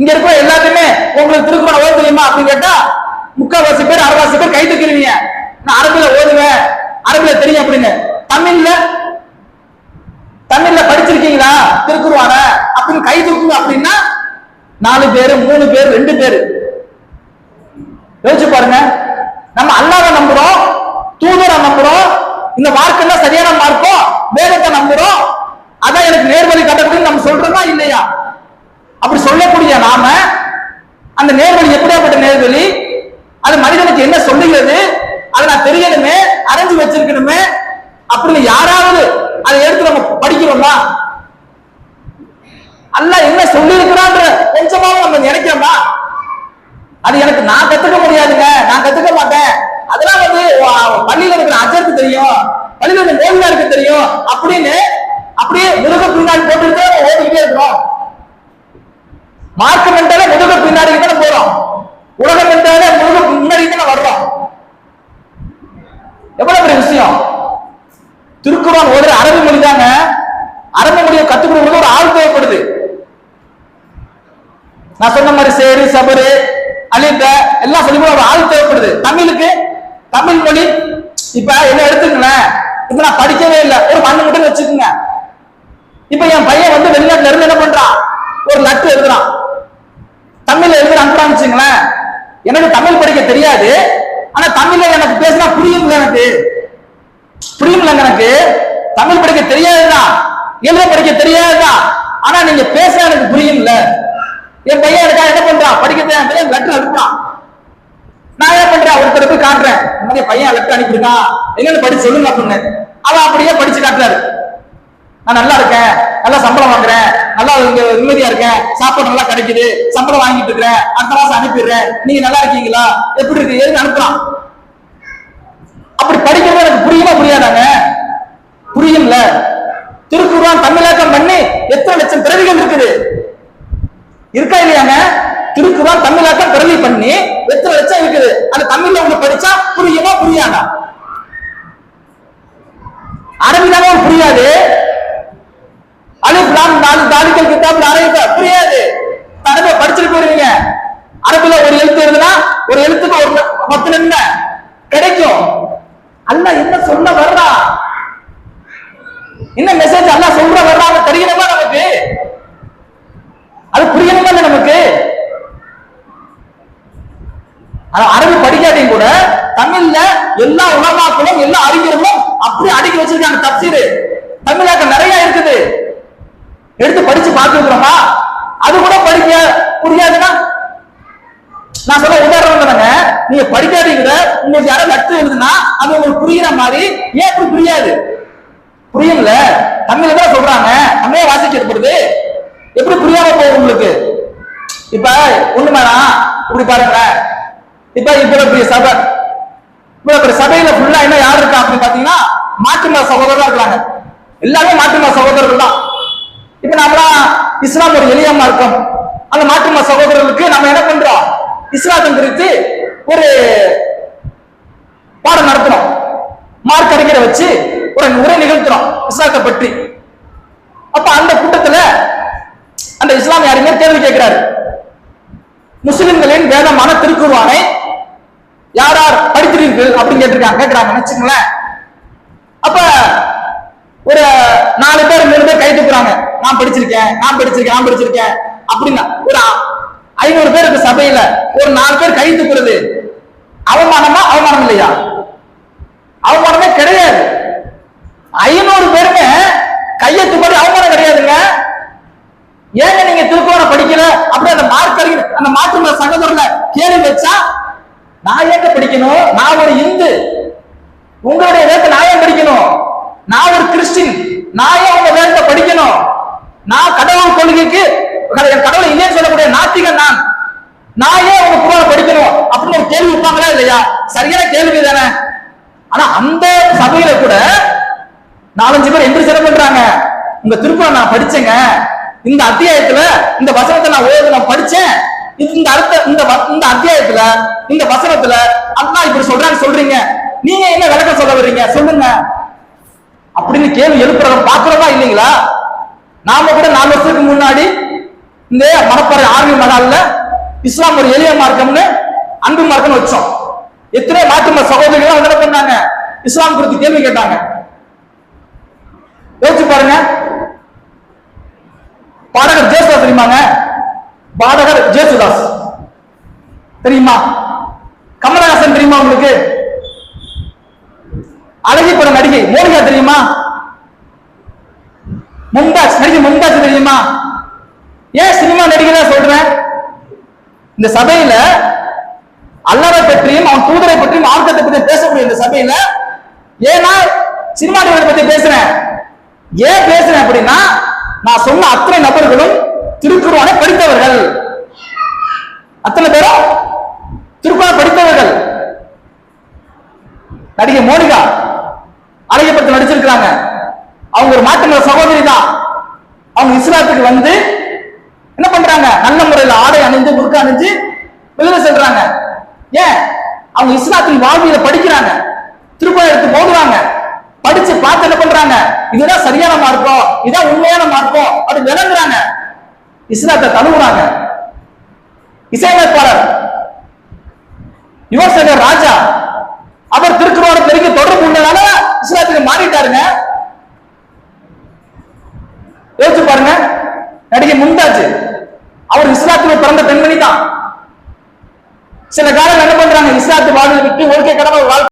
இங்க இருக்கிற எல்லாத்தையுமே உங்களுக்கு திருக்குறள் ஓத தெரியுமா அப்படின்னு கேட்டா முக்கால்வாசி பேர் அரைவாசி பேர் கை தூக்கிடுவீங்க. நான் அரபில ஓதுவேன். அரபில தெரியும் அப்படின்னு. தமிழ்ல தமிழ்ல படிச்சிருக்கீங்களா? திருக்குறவான அப்படின்னு கை தூக்குங்க அப்படின்னா நாலு பேரு மூணு பேர் ரெண்டு பேரு. யோசிச்சு பாருங்க. நம்ம அல்லாத நம்புறோம் தூதரை நம்புறோம். இந்த மார்க்கெல்லாம் சரியான மார்க்கம் வேதத்தை நம்புறோம் அதான் எனக்கு நேர்வழி கட்டக்கூடிய நம்ம சொல்றோமா இல்லையா அப்படி சொல்லக்கூடிய நாம அந்த நேர்வழி எப்படியாப்பட்ட நேர்வழி? அது மனிதனுக்கு என்ன சொல்லுகிறது? அதை நான் தெரியணுமே அறிஞ்சு வச்சிருக்கணுமே அப்படின்னு யாராவது அதை எடுத்து நம்ம படிக்கிறோமா? அல்ல என்ன சொல்லி இருக்கிறான்ற கொஞ்சமாவும் நம்ம நினைக்கிறோமா? அது எனக்கு நான் கத்துக்க முடியாதுங்க. நான் கத்துக்க மாட்டேன். அதெல்லாம் வந்து பள்ளியில் பள்ளியில இருக்கிற அஜருக்கு தெரியும். பள்ளியில இருக்கிற மோதினாருக்கு தெரியும். அப்படின்னு அப்படியே முருக பின்னாடி போட்டுட்டு ஓடிக்கிட்டே இருக்கிறோம். மார்க்கம் என்றாலே முருக பின்னாடி தானே போறோம். உலகம் என்றாலே முருக முன்னாடி தானே வர்றோம். எவ்வளவு பெரிய விஷயம்? திருக்குறான் ஒரு அரபு மொழி தாங்க. அரபு மொழியை கத்துக் கொடுக்கறது ஒரு ஆள் தேவைப்படுது. நான் சொன்ன மாதிரி சேரு சபரு அலிட்ட எல்லாம் சொல்லி ஒரு ஆள் தேவைப்படுது. தமிழுக்கு தமிழ் மொழி இப்ப என்ன எடுத்துக்கங்களேன்? இப்ப நான் படிக்கவே இல்லை. ஒரு மண்ணு மட்டும் வச்சுக்கோங்க. இப்ப என் பையன் வந்து வெளிநாட்டுல இருந்து என்ன பண்றான்? ஒரு லட்டு எழுதுறான். வச்சுங்களேன். எனக்கு தமிழ் படிக்க தெரியாது. ஆனா தமிழ்ல எனக்கு பேசினா புரியும் எனக்கு. புரியும்ல எனக்கு. தமிழ் படிக்க தெரியாதுதான் எழுத படிக்க தெரியாதுதான் ஆனா நீங்க பேச எனக்கு புரியும்ல. என் பையன் எனக்கா என்ன பண்றான் படிக்க தெரியாது லெட்டர் அனுப்புறான். நான் என்ன பண்றேன்? ஒருத்தர் போய் காட்டுறேன். இந்த மாதிரி பையன் லெட்டர் அனுப்பியிருக்கான். என்னன்னு படிச்சு சொல்லுங்க அப்படின்னு. அவன் அப்படியே படிச்சு காட்டுறாரு. நான் நல்லா இருக்கேன் நல்லா சம்பளம் வாங்குறேன் நல்லா இங்க நிம்மதியா இருக்கேன் சாப்பாடு நல்லா கிடைக்குது சம்பளம் வாங்கிட்டு இருக்கிறேன் அடுத்த மாசம் அனுப்பிடுறேன். நீங்க நல்லா இருக்கீங்களா? எப்படி இருக்கு? எதுன்னு அனுப்புறான் அப்படி படிக்கிறது எனக்கு புரியுமா புரியாதாங்க. புரியும்ல? திருக்குறான் தமிழாக்கம் பண்ணி எத்தனை லட்சம் பிறவிகள் இருக்குது? இருக்கா இல்லையாங்க? திருக்குறான் தமிழாக்கம் பிறவி பண்ணி எத்தனை லட்சம் இருக்குது? அந்த தமிழ்ல ஒண்ணு படிச்சா புரியுமா புரியாதா? அரபி உங்களுக்கு புரியாது. அலிஃப் லாம் நாலு தாலிக்கல் கிதாப் அரபிக்க புரியாது. தடவை படிச்சுட்டு போயிருவீங்க. அரபுல ஒரு எழுத்து இருந்ததுன்னா ஒரு எழுத்துக்கு ஒரு பத்து நன்மை கிடைக்கும். அல்லாஹ் என்ன சொல்ல வர்றா? என்ன மெசேஜ் அல்லாஹ் சொல்ற வர்றாங்க தெரியணுமா நமக்கு? அது புரியணுமா இல்ல நமக்கு? அரபு அரபி கூட தமிழ்ல எல்லா உலமாக்களும் எல்லா அறிஞர்களும் அப்படி அடுக்கி வச்சிருக்காங்க தப்சீர். தமிழாக்க நிறைய இருக்குது. எடுத்து படிச்சு பார்த்துக்கிறோமா அது கூட படிக்க புரியாதுன்னா நான் சொல்ல உதாரணம் தானங்க நீங்க படிக்காதீங்க உங்களுக்கு யாராவது லட்சம் எழுதுனா அது உங்களுக்கு புரியுற மாதிரி ஏன் இப்படி புரியாது? புரியும்ல தமிழ்ல தான் சொல்றாங்க. தமிழே வாசிக்கப்படுது எப்படி புரியாம போகும் உங்களுக்கு? இப்ப ஒண்ணு வேணாம் இப்படி பாருங்களேன் இப்ப இவ்வளவு பெரிய சபை. இவ்வளவு பெரிய சபையில ஃபுல்லா என்ன யார் இருக்கா அப்படின்னு பாத்தீங்கன்னா மாற்று மத சகோதரர்களா இருக்காங்க. எல்லாமே மாற்று சகோதரர்கள் தான். இப்ப நாமெல்லாம் இஸ்லாம் ஒரு எளிய மார்க்கம். அந்த மாற்றுமா சகோதரர்களுக்கு நம்ம என்ன பண்றோம்? இஸ்லாத்தம் குறித்து ஒரு பாடம் நடத்துறோம் மார்க் அறிஞரை வச்சு ஒரு உரை நிகழ்த்துறோம் இஸ்லாத்தை பற்றி. அப்ப அந்த கூட்டத்துல அந்த இஸ்லாமிய அறிஞர் கேள்வி கேட்கிறாரு. முஸ்லிம்களின் வேதமான திருக்குருவானை யார் யார் படித்திருக்கீர்கள் அப்படின்னு கேட்டிருக்காங்க கேட்கிறாங்க நினைச்சுங்களேன் அப்ப ஒரு நாலு பேர் மூணு பேர் கை தூக்குறாங்க நான் படிச்சிருக்கேன் நான் படிச்சிருக்கேன் நான் படிச்சிருக்கேன். அப்படின்னா ஒரு ஐநூறு பேர் இருக்கு சபையில ஒரு நாலு பேர் கை தூக்குறது அவமானமா அவமானம் இல்லையா? அவமானமே கிடையாது. ஐநூறு பேருமே கையை தூக்குறது அவமானம் கிடையாதுங்க. ஏங்க நீங்க திருக்குறளை படிக்கல? அப்படி அந்த மார்க் அந்த மாற்று மத சகோதரர்ல கேள்வி வச்சா நான் ஏங்க படிக்கணும்? நான் ஒரு இந்து. உங்களுடைய வேதத்தை நான் ஏன் படிக்கணும்? நான் ஒரு கிறிஸ்டின். நான் ஏன் உங்க வேதத்தை படிக்கணும்? நான் கடவுள் கொள்கைக்கு கடவுளை இல்லைன்னு சொல்லக்கூடிய நாத்திகன் நான். நான் ஏன் உங்க குரானை படிக்கணும் அப்படின்னு ஒரு கேள்வி வைப்பாங்களா இல்லையா? சரியான கேள்வி தானே. ஆனா அந்த சபையில கூட நாலஞ்சு பேர் எந்திரி சிறப்பு பண்றாங்க. உங்க திருக்குறள் நான் படிச்சேங்க. இந்த அத்தியாயத்துல இந்த வசனத்தை நான் ஓது நான் படிச்சேன். இந்த அர்த்த இந்த இந்த அத்தியாயத்துல இந்த வசனத்துல அதான் இப்படி சொல்றான்னு சொல்றீங்க. நீங்க என்ன விளக்கம் சொல்ல வர்றீங்க? சொல்லுங்க. அப்படின்னு கேள்வி எழுப்புறத பாக்குறதா இல்லைங்களா? நாம கூட நாலு வருஷத்துக்கு முன்னாடி இந்த மணப்பாறை ஆர்மி மகால்ல இஸ்லாம் ஒரு எளிய மார்க்கம்னு அன்பு மார்க்கம்னு வச்சோம். எத்தனை மாற்று சகோதரிகள் என்ன பண்ணாங்க? இஸ்லாம் குறித்து கேள்வி கேட்டாங்க. யோசிச்சு பாருங்க. பாடகர் ஜேசுதாஸ் தெரியுமாங்க? பாடகர் ஜேசுதாஸ். தெரியுமா? கமலஹாசன் தெரியுமா உங்களுக்கு? அழகி படம் நடிகை மோனிகா தெரியுமா? மும்தாஜ் நடிகை மும்தாஜ் தெரியுமா ஏன் சினிமா நடிகை சொல்றேன்? இந்த சபையில அல்லாவை பற்றியும் அவன் தூதரை பற்றியும் மார்க்கத்தை பற்றி பேசக்கூடிய இந்த சபையில ஏன்னா சினிமா நடிகரை பத்தி பேசுறேன். ஏன் பேசுறேன் அப்படின்னா நான் சொன்ன அத்தனை நபர்களும் திருக்குறளை படித்தவர்கள். அத்தனை பேரும் திருக்குறளை படித்தவர்கள். நடிகை மோனிகா அழகிய படத்தில் நடிச்சிருக்கிறாங்க. அவங்க ஒரு மாற்று சகோதரி தான். அவங்க இஸ்லாத்துக்கு வந்து என்ன பண்றாங்க? நல்ல முறையில் ஆடை அணிந்து முறுக்க அணிஞ்சு வெளியில செல்றாங்க. ஏன்? அவங்க இஸ்லாத்தின் வாழ்வியல படிக்கிறாங்க. திருக்குறள் எடுத்து போடுவாங்க படிச்சு பார்த்து என்ன பண்றாங்க? இதுதான் சரியான மார்க்கம் இதான் உண்மையான மார்க்கம் அப்படி விளங்குறாங்க. இஸ்லாத்தை தழுவுறாங்க. இசையமைப்பாளர் யுவசேகர் ராஜா அவர் திருக்குறளோட பெருகி தொடர்பு உள்ளதால இஸ்லாத்துக்கு மாறிட்டாருங்க. யோசிச்சு பாருங்க. நடிகை மும்தாஜ் அவர் இஸ்லாத்துல பிறந்த பெண்மணி தான் சில காலம் என்ன பண்றாங்க? இஸ்லாத்து வாழ்வை விட்டு ஒழுக்க கடமை வாழ்க்கை